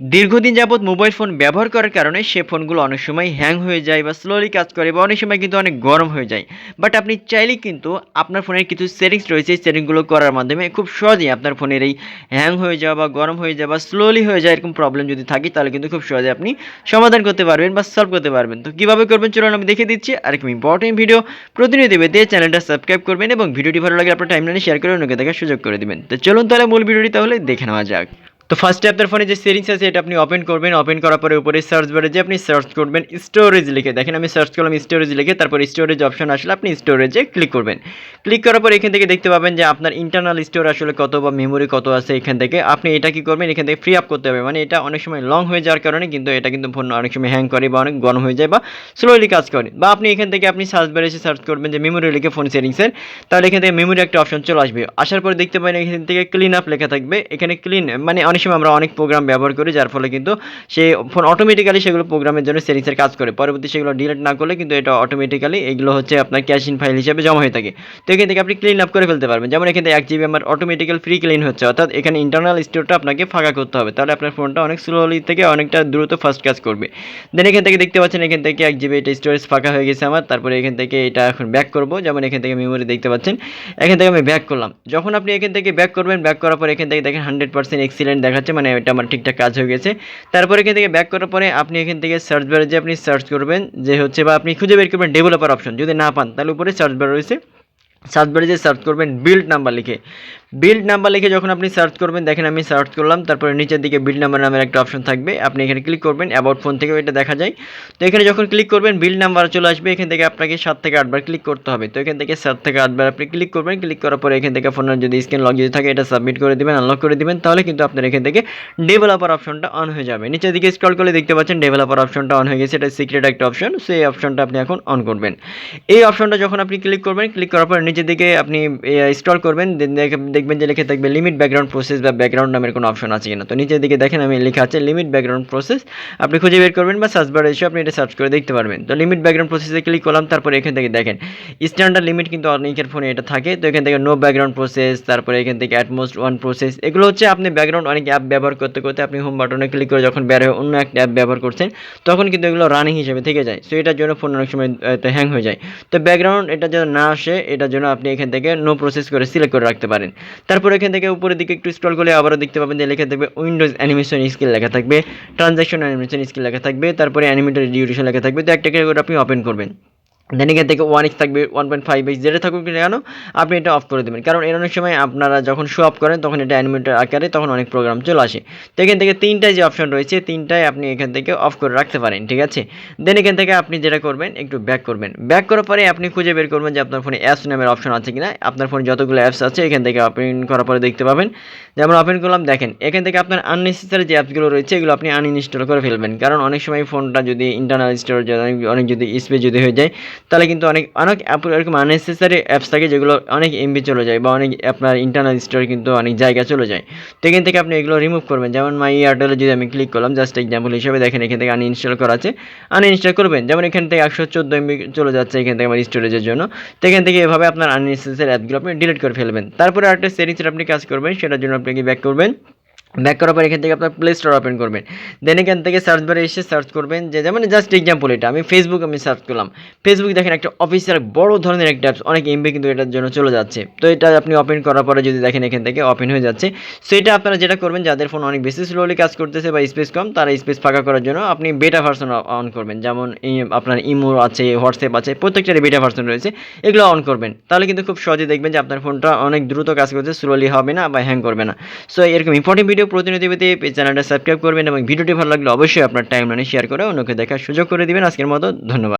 দীর্ঘদিন যাবৎ mobile phone ব্যবহার করার কারণে সে ফোনগুলো অনেক সময় হ্যাং হয়ে যায় বা স্লোলি কাজ করে বা অনেক সময় কিন্তু অনেক গরম হয়ে যায়। বাট আপনি চাইলেই কিন্তু আপনার ফোনের কিছু সেটিংস রয়েছে, এই সেটিংসগুলো করার মাধ্যমে খুব সহজেই আপনার ফোনের এই হ্যাং হয়ে যাওয়া বা গরম হয়ে যাওয়া বা স্লোলি হয়ে যায় এরকম প্রবলেম যদি থাকে, তাহলে কিন্তু খুব সহজে আপনি সমাধান করতে পারবেন বা সলভ করতে পারবেন। তো কীভাবে করবেন চলুন আমি দেখে দিচ্ছি আর একটু ইম্পর্টেন্ট ভিডিও প্রতিনিয়ত পেতে চ্যানেলটা সাবস্ক্রাইব করবেন এবং ভিডিওটি ভালো লাগে আপনার টাইমলাইনে শেয়ার করে অন্যকে দেখার সুযোগ করে দিবেন। তো চলুন তাহলে মূল ভিডিওটি তাহলে দেখে নেওয়া যাক। তো ফার্স্টে আপনার ফোনে যে সেটিংস আছে, এটা আপনি ওপেন করবেন। ওপেন করার পরে উপরে সার্চ বারে যে আপনি সার্চ করবেন স্টোরেজ লিখে। দেখেন, আমি সার্চ করলাম স্টোরেজ লিখে, তারপর স্টোরেজ অপশন আসলে আপনি স্টোরেজে ক্লিক করবেন। ক্লিক করার পর এখান থেকে দেখতে পাবেন যে আপনার ইন্টারনাল স্টোর আসলে কত বা মেমোরি কত আছে এখান থেকে। আপনি এটা কি করবেন? এখান থেকে ফ্রি আপ করতে হবে। মানে এটা অনেক সময় লং হয়ে যাওয়ার কারণে কিন্তু এটা কিন্তু ফোন অনেক সময় হ্যাং করে বা অনেক গরম হয়ে যায় বা স্লোলি কাজ করে। বা আপনি এখান থেকে আপনি সার্চ বারে এসে সার্চ করবেন যে মেমোরি লিখে ফোন সেটিংসের তাহলে এখান থেকে মেমোরি একটা অপশন চলে আসবে। আসার পরে দেখতে পাবেন এখান থেকে ক্লিন আপ লেখা থাকবে। এখানে ক্লিন মানে অনেক সময় আমরা অনেক প্রোগ্রাম ব্যবহার করি, যার ফলে কিন্তু সে ফোন অটোমেটিক্যালি সেগুলো প্রোগ্রামের জন্য সেটিংসের কাজ করে। পরবর্তী সেগুলো ডিলিট না করলে কিন্তু এটা অটোমেটিক্যালি এগুলো হচ্ছে আপনার ক্যাশ ইন ফাইল হিসেবে জমা হয়ে থাকে। তো এখান থেকে আপনি ক্লিন আপ করে ফেলতে পারবেন। যেমন এখান থেকে এক জিবি আমার অটোমেটিক্যাল ফ্রি ক্লিন হচ্ছে, অর্থাৎ এখানে ইন্টারনাল স্টোরটা আপনাকে ফাঁকা করতে হবে। তাহলে আপনার ফোনটা অনেক স্লোলি থেকে অনেকটা দ্রুত ফার্স্ট কাজ করবে। দেন এখান থেকে দেখতে পাচ্ছেন, এখান থেকে এক জিবি এটা স্টোরেজ ফাঁকা হয়ে গেছে আমার। তারপরে এখান থেকে এটা এখন ব্যাক করব। যেমন এখান থেকে মেমোরি দেখতে পাচ্ছেন, এখান থেকে আমি ব্যাক করলাম। যখন আপনি এখান থেকে ব্যাক করবেন ব্যাক করার পর এখান থেকে দেখেন হান্ড্রেড পার্সেন্ট এক্সিলেন্ট দেখাচ্ছে মানে এটা আমার ঠিকঠাক কাজ হয়ে গেছে। তারপরে এখান থেকে ব্যাক করার পরে আপনি এখান থেকে সার্চ বারে যে আপনি সার্চ করবেন, যে হচ্ছে বা আপনি খুঁজে বের করবেন ডেভেলপার অপশন যদি না পান, তাহলে উপরে সার্চ বার রয়েছে। সার্চ বারে যে সার্চ করবেন বিল্ড নাম্বার লিখে। বিল্ড নাম্বার লিখে যখন আপনি সার্চ করবেন, দেখেন আমি সার্চ করলাম, তারপরে নিচের দিকে বিল্ড নাম্বার নামের একটা অপশন থাকবে। আপনি এখানে ক্লিক করবেন অ্যাবাউট ফোন থেকেও এটা দেখা যায়। তো এখানে যখন ক্লিক করবেন বিল্ড নাম্বার চলে আসবে, এখান থেকে আপনাকে সাত থেকে আটবার ক্লিক করতে হবে। তো এখান থেকে সাত থেকে আটবার আপনি ক্লিক করবেন ক্লিক করার পরে এখান থেকে ফোনের যদি স্ক্রিন লক যদি থাকে, এটা সাবমিট করে দেবেন আনলক করে দেবেন, তাহলে কিন্তু আপনার এখান থেকে ডেভেলপার অপশনটা অন হয়ে যাবে। নিচের দিকে স্ক্রল করলে দেখতে পাচ্ছেন ডেভেলপার অপশনটা অন হয়ে গেছে, এটা সিক্রেট একটা অপশন সেই অপশনটা আপনি এখন অন করবেন। এই অপশনটা যখন আপনি ক্লিক করবেন ক্লিক করার পর নিচের দিকে আপনি স্ক্রল করবেন দেখবেন যে লিখে থাকবে লিমিট ব্যাকগ্রাউন্ড প্রসেস বা ব্যাকগ্রাউন্ড নামের কোনো অপশন আছে কিনা। তো নিচের দিকে দেখেন আমি লেখা আছে লিমিট ব্যাকগ্রাউন্ড প্রসেস আপনি খুঁজে বের করবেন বা সার্চ বারে এসে আপনি এটা সার্চ করে দেখতে পারবেন। তো লিমিট ব্যাকগ্রাউন্ড প্রসেসে ক্লিক করলাম, তারপরে এখান থেকে দেখেন স্ট্যান্ডার্ড লিমিট কিন্তু অনেকের ফোনে এটা থাকে। তো এখান থেকে নো ব্যাকগ্রাউন্ড প্রসেস তারপরে এখান থেকে অ্যাটমোস্ট ওয়ান প্রসেস এগুলো হচ্ছে আপনি ব্যাকগ্রাউন্ড অনেক অ্যাপ ব্যবহার করতে করতে আপনি হোম বাটনে ক্লিক করে যখন বের হয়ে অন্য একটা অ্যাপ ব্যবহার করছেন, তখন কিন্তু এগুলো রানিং হিসেবে থেকে যায়। সো এটার জন্য ফোন অনেক সময় হ্যাং হয়ে যায়। তো ব্যাকগ্রাউন্ড এটা যেন না আসে এটার জন্য আপনি এখান থেকে নো প্রসেস করে সিলেক্ট করে রাখতে পারেন। তারপর এখান থেকে উপরের দিকে একটু স্ক্রল করলে আবারও দেখতে পাবেন যে লেখা থাকবে উইন্ডোজ অ্যানিমেশন স্কিল লেখা থাকবে ট্রানজ্যাকশন অ্যানিমেশন স্কিল লেখা থাকবে, তারপরে অ্যানিমেটেড ডিউরেশন লেখা থাকবে। তো একটা করে আপনি ওপেন করবেন। দেন এখান থেকে ওয়ান এক্স থাকবে ওয়ান পয়েন্ট ফাইভ এক্স যেটা থাকুক না কেন, আপনি এটা অফ করে দেবেন। কারণ এর অনেক সময় আপনারা যখন শো অফ করেন, তখন এটা অ্যানিমেটের আকারে তখন অনেক প্রোগ্রাম চলে আসে। তো এখান থেকে তিনটায় যে অপশন রয়েছে, তিনটায় আপনি এখান থেকে অফ করে রাখতে পারেন, ঠিক আছে? দেন এখান থেকে আপনি যেটা করবেন, একটু ব্যাক করবেন। ব্যাক করার পরে আপনি খুঁজে বের করবেন যে আপনার ফোনে অ্যাপস নামের অপশন আছে কিনা। আপনার ফোনে যতগুলো অ্যাপস আছে, এখান থেকে ওপেন করার পরে দেখতে পাবেন। যেমন ওপেন করলাম, দেখেন, এখান থেকে আপনার আননেসেসারি যে অ্যাপসগুলো রয়েছে, এগুলো আপনি আনইনস্টল করে ফেলবেন। কারণ অনেক সময় ফোনটা যদি ইন্টারনাল স্টোরেজ অনেক যদি স্পেস যদি হয়ে যায় তাহলে কিন্তু অনেক অনেক অ্যাপ এরকম আননেসেসারি অ্যাপস থাকে যেগুলো অনেক এমবি চলে যায় বা অনেক আপনার ইন্টারনাল স্টোরে কিন্তু অনেক জায়গা চলে যায়। তো এখান থেকে আপনি এগুলো রিমুভ করবেন। যেমন মাই এয়ারটেলে যদি আমি ক্লিক করলাম জাস্ট এক্সাম্পল হিসেবে দেখেন, এখান থেকে আনইনস্টল করা আছে। আনইনস্টল করবেন। যেমন এখান থেকে একশো চোদ্দ এমবি চলে যাচ্ছে এখান থেকে আমার স্টোরেজের জন্য। তো এখান থেকে এভাবে আপনার আননেসেসারি অ্যাপগুলো আপনি ডিলিট করে ফেলবেন। তারপরে আরেকটা সেটিংসের আপনি কাজ করবেন, সেটার জন্য আপনি ব্যাক করবেন। ব্যাক করার পর এখান থেকে আপনার প্লে স্টোর ওপেন করবেন। দেন এখান থেকে সার্চ বারে এসে সার্চ করবেন যে যেমন জাস্ট এক্সাম্পল এটা, আমি ফেসবুক আমি সার্চ করলাম। ফেসবুক দেখেন একটা অফিসিয়াল বড় ধরনের একটা অ্যাপস অনেক এমবি কিন্তু এটার জন্য চলে যাচ্ছে। তো এটা আপনি ওপেন করার পরে যদি দেখেন এখান থেকে ওপেন হয়ে যাচ্ছে। সো এটা আপনারা যেটা করবেন, যাদের ফোন অনেক বেশি স্লোলি কাজ করতেছে বা স্পেস কম, তারা স্পেস ফাঁকা করার জন্য আপনি বেটা ভার্সন অন করবেন। যেমন আপনার ইমো আছে হোয়াটসঅ্যাপ আছে, প্রত্যেকটারই বেটা ভার্সন রয়েছে, এগুলো অন করবেন। তাহলে কিন্তু খুব সহজে দেখবেন যে আপনার ফোনটা অনেক দ্রুত কাজ করছে স্লোলি হবে না বা হ্যাং করবে না। সো এরকম ইম্পর্টেন্ট ভিডিও প্রতিনিধি পেতে চ্যানেলটা সাবস্ক্রাইব করবেন এবং ভিডিওটি ভালো লাগলে অবশ্যই আপনার টাইম লাইনে শেয়ার করে অন্যকে দেখার সুযোগ করে দেবেন। আজকের মতো, ধন্যবাদ।